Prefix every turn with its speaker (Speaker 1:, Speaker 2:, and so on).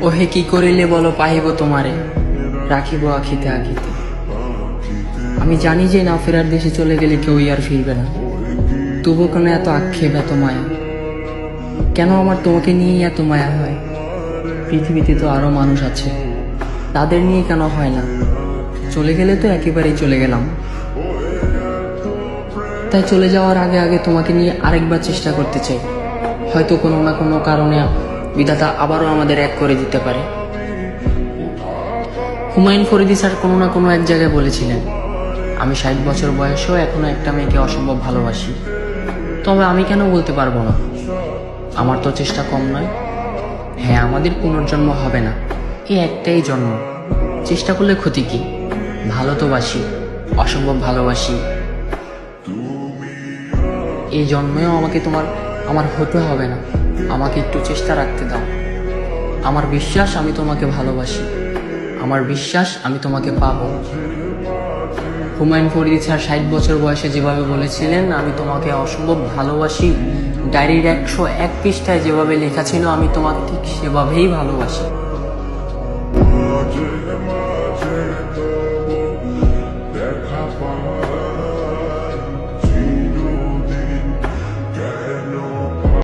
Speaker 1: ওহে কি করিলে বলো, পাহিব তোমারে। রাখিব আখিতে আখিতে। আমি জানি যে না ফেরার দেশে চলে গেলে কেউই আর ফিরবে না। তবু কেন এত আক্ষেপ, এত মায়া? কেন আমার তোমাকে নিয়েই এত মায়া হয়? পৃথিবীতে তো আরও মানুষ আছে। তাদের নিয়ে কেন হয় না? চলে গেলে তো একেবারেই চলে গেলাম। তাই চলে যাওয়ার আগে আগে তোমাকে নিয়ে আরেকবার চেষ্টা করতে চাই। হয়তো কোনো না কোনো কারণে বিধাতা আবারও আমাদের এক করে দিতে পারে। হুমায়ুন ফরিদি স্যার কোনো না কোনো এক জায়গায় বলেছিলেন, আমি ষাট বছর বয়সেও এখনও একটা মেয়েকে অসম্ভব ভালোবাসি। তবে আমি কেন বলতে পারব না? আমার তো চেষ্টা কম নয়। হ্যাঁ আমাদের পুনর্জন্ম হবে না। এই একটাই জন্ম। চেষ্টা করলে ক্ষতি কি? ভালো তো বাসি, অসম্ভব ভালোবাসি। এই জন্মেও আমাকে তোমার আমার হতে হবে না। আমাকে একটু চেষ্টা রাখতে দাও। আমার বিশ্বাস আমি তোমাকে ভালোবাসি। আমার বিশ্বাস আমি তোমাকে পাব। হুমায়ুন ফরিদি স্যার ষাট বছর বয়সে যেভাবে বলেছিলেন, আমি তোমাকে অসম্ভব ভালোবাসি। ডায়েরির একশো এক পৃষ্ঠায় যেভাবে লেখা ছিল, আমি তোমাকে ঠিক সেভাবেই ভালোবাসি।